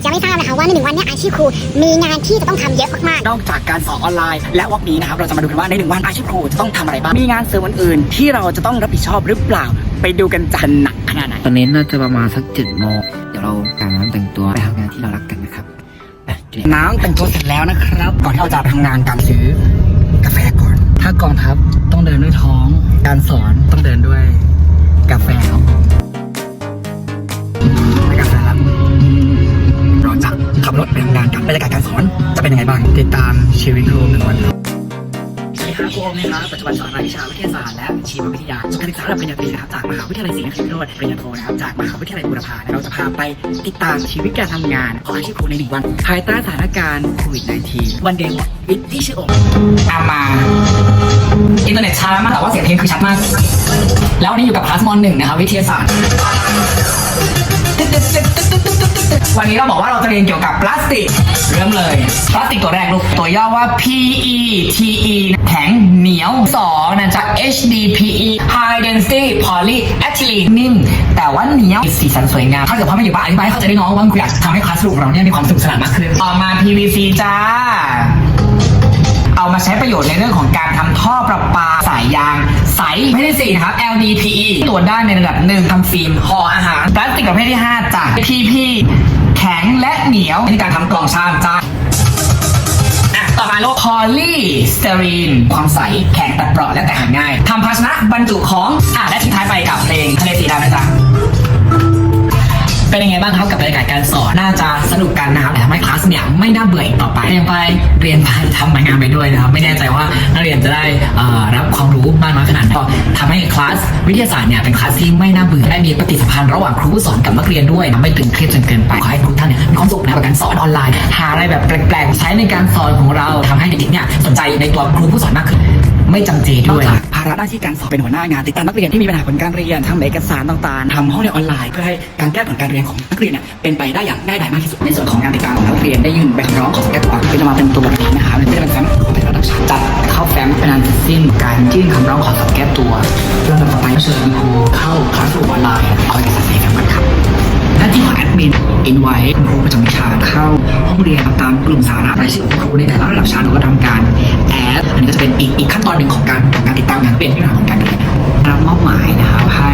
อาจจะไม่ทราบนะคะว่าในหนึ่งวันเนี้อาชีพครูมีงานที่จะต้องทำเยอะมากนอกจากการสอนออนไลน์ และวันนี้นะครับเราจะมาดูกันว่าในหนึ่งวันอาชีพครูจะต้องทำอะไรบ้างมีงานเสริมอื่นๆที่เราจะต้องรับผิดชอบหรือเปล่า ไปดูกันจะหนักขนาดไหนตอนนี้น่าจะประมาณสักเจ็ดโมงเดี๋ยวเราอาบน้ำแต่งตัวไปทำงานที่เรารักกันนะครับไปเดี๋ยวน้ำแต่งตัวเสร็จแล้วนะครับ ก่อนที่เราจะไปทำงานการซื้อกาแฟก่อน ถ้ากองทัพต้องเดินด้วยท้อง การสอนต้องเดินด้วยกาแฟครับ ขับรถไปทำงานกันบรรยากาศการสอนจะเป็นยังไงบ้าง ติดตามชีวิตครูหนึ่งวันครับสวัสดีครับครูโอมนะครับปัจจุบันสอนรายวิชาวิทยาศาสตร์และชีววิทยาสุขศึกษาระดับปริญญาตรีนะครับจากมหาวิทยาลัยศรีนครินทร์วิโรธปริญญาโทนะครับจากมหาวิทยาลัยบูรพาและเราจะพาไปติดตามชีวิตการทำงานของอาชีพครูในหนึ่งวันภายใต้สถานการณ์โควิด -19 วันเดย์วิทที่ชื่อโอมตามมาอินเทอร์เน็ตช้ามากแต่ว่าเสียงเพลงคือชัดมาก แล้ววันนี้อยู่กับคลาสมอนหนึ่งนะครับวิทยาศาสตร์ วันนี้เราบอกว่าเราจะเรียนเกี่ยวกับพลาสติก เริ่มเลย พลาสติกตัวแรกลูก ตัวย่อว่า PE TE แข็งเหนียวสองนะจ๊ะ HDPE High Density Polyethylene นิ่ม แต่ว่าเหนียวสีสันสวยงาม ถ้าเกิดพ่อไม่อยู่บ้านอธิบายให้เข้าใจได้น้องว่าคุณอยากทำให้คลาสรูมของเราเนี่ยมีความสนุกสนานมากขึ้น ต่อมา PVC จ้า เอามาใช้ประโยชน์ในเรื่องของการทำท่อประปาสายยางใสไม่ได้สีนะครับ LDPE ตรวจได้ในระดับหนึ่งทำฟิล์มห่ออาหารพลาสติกประเภทที่ 5 จาก PP แข็งและเหนียวในการทำกล่องชามจ้าอะต่อมาโลกพอลีสเตอรีน ความใส แข็งตัดเปราะและแต่หาง่ายทำภาชนะบรรจุของอะและทิ้งท้ายไปกับเพลงทะเลสีดำนะจ๊ะ เป็นยังไงบ้างครับกับบรรยากาศการสอนน่าจะสนุกกันนะครับแต่ทำให้คลาสเนี่ยไม่น่าเบื่ออีกต่อไปเรียนไปเรียนไปทำงานไปด้วยนะครับไม่แน่ใจว่านักเรียนจะได้รับความรู้มากน้อยขนาดไหนก็ทำให้คลาสวิทยาศาสตร์เนี่ยเป็นคลาสที่ไม่น่าเบื่อได้มีปฏิสัมพันธ์ระหว่างครูผู้สอนกับนักเรียนด้วยไม่ตึงเครียดจนเกินไปขอให้ทุกท่านเนี่ยมีความสุขนะกับการสอนออนไลน์ หาอะไรแบบแปลกๆใช้ในการสอนของเราทำให้เด็กๆเนี่ยสนใจในตัวครูผู้สอนมากขึ้น ไม่จำเจด้วยภาระหน้าที่การสอนเป็นหัวหน้างาน ติดตามนักเรียนที่มีปัญหาผลการเรียนทำเอกสารต่างๆทำห้องเรียนออนไลน์เพื่อให้การแก้ผลการเรียนของนักเรียนเนี่ยเป็นไปได้อย่างง่ายดายมากที่สุดในส่วนของการติดตามของนักเรียนได้ยื่นใบคำร้องขอแก้ตัวเป็นมาเป็นตัวบทนี้นะครับไม่ได้เป็นแฟ้มของเป็นระดับชั้นจัดเข้าแฟ้มเป็นอันเสร็จสิ้นการยื่นคำร้องขอสับแก้ตัวเรื่องต่อไปก็เชิญครูเข้าคลาสรูมออนไลน์คอยเอกสารเสร็จกันครับ หน้าที่ของแอดมินอินไว้คุณครูประจำวิชาเข้าห้องเรียนตามกลุ่มสาระรายชื่อของครูในแต่ละระดับชั้นเราก็ทำการแอดอันนี้ก็จะเป็นอีกอีกขั้นตอนหนึ่งของการของการติดตามงานเป็นเรื่องของการเรียนรับมอบหมายนะครับให้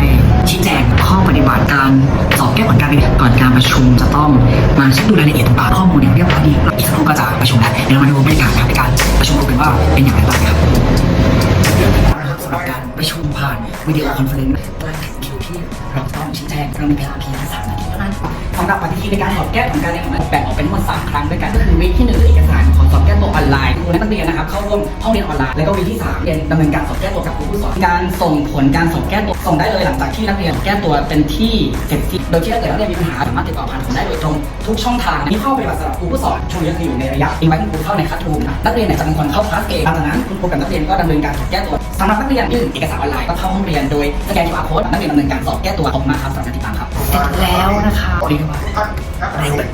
ชี้แจงข้อปฏิบัติการสอบแก้ผลการเรียนก่อนการประชุมจะต้องมาเช็คดูรายละเอียดต่างๆข้อมูลอย่างเรียบร้อยดีอีกสักครู่ก็จะประชุมแล้วเดี๋ยวมาดูบรรยากาศในการประชุมกันว่าเป็นอย่างไรบ้างครับสำหรับการประชุมผ่านวิดีโอคอนเฟอเรนซ์ใกล้ถึงคิวที่เราต้องชี้แจงเรามีเวลาเพียงแค่สามนาที เท่านั้นสำหรับปฏิทินในการสอบแก้ผลการเรียนของเราแบ่งออกเป็นทั้งหมดสามครั้งด้วยกันก็คือวีคที่หนึ่งเอกสารของสอบแก้ตัวออนไลน์ครูและนักเรียนนะครับเข้าร่วมห้องเรียนออนไลน์ แล้วก็วีคที่สามเรียนดำเนินการสอบแก้ตัวกับครูผู้สอนการส่งผลการสอบแก้ตัวส่งได้เลยหลังจากที่นักเรียนแก้ตัวเป็นที่เสร็จสิ้นโดยที่ถ้าเกิดนักเรียนมีปัญหาสามารถติดต่อผ่านผมได้โดยตรงทุกช่องทางมีข้อปฏิบัติสำหรับครูผู้สอนช่วงนี้คืออยู่ในระยะอินไว้คุณครูเข้าในคลาสรูมนะนักเรียนเนี่ยจะเป็นคนเข้าคลาสเองหลังจากนั้นคุณครูกับนักเรียนก็ดำเนินการสอบแก้ตัว สำหรับนักเรียนยื่นเอกสารออนไลน์ก็เข้าห้องเรียนโดยสแกน QR code นักเรียนดำเนินการสอบแก้ตัวออกมาครับสำหรับการติดตามครับเสร็จแล้วนะคะเรียกว่าเร็วแบบ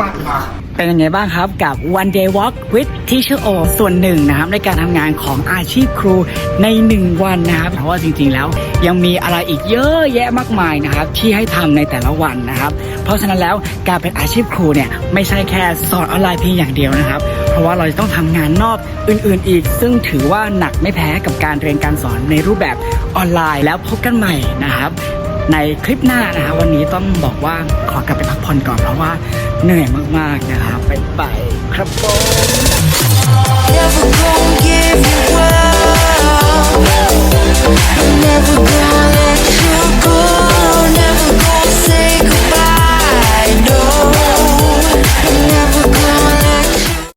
มากเลยครับ เป็นยังไงบ้างครับกับ One Day Walk with Teacher O ส่วนหนึ่งนะครับในการทำงานของอาชีพครูใน 1 วันนะครับ เพราะว่าจริงๆแล้วยังมีอะไรอีกเยอะแยะมากมายนะครับ ที่ให้ทำในแต่ละวันนะครับ เพราะฉะนั้นแล้วการเป็นอาชีพครูเนี่ยไม่ใช่แค่สอนออนไลน์เพียงอย่างเดียวนะครับ เพราะว่าเราจะต้องทำงานนอกอื่นๆ อีก ซึ่งถือว่าหนักไม่แพ้กับการเรียนการสอนในรูปแบบออนไลน์ แล้วพบกันใหม่นะครับในคลิปหน้านะฮะวันนี้ต้องบอกว่าขอกลับไปพักผ่อนก่อนเพราะว่า เหนื่อยมากๆนะครับไปไปครับผม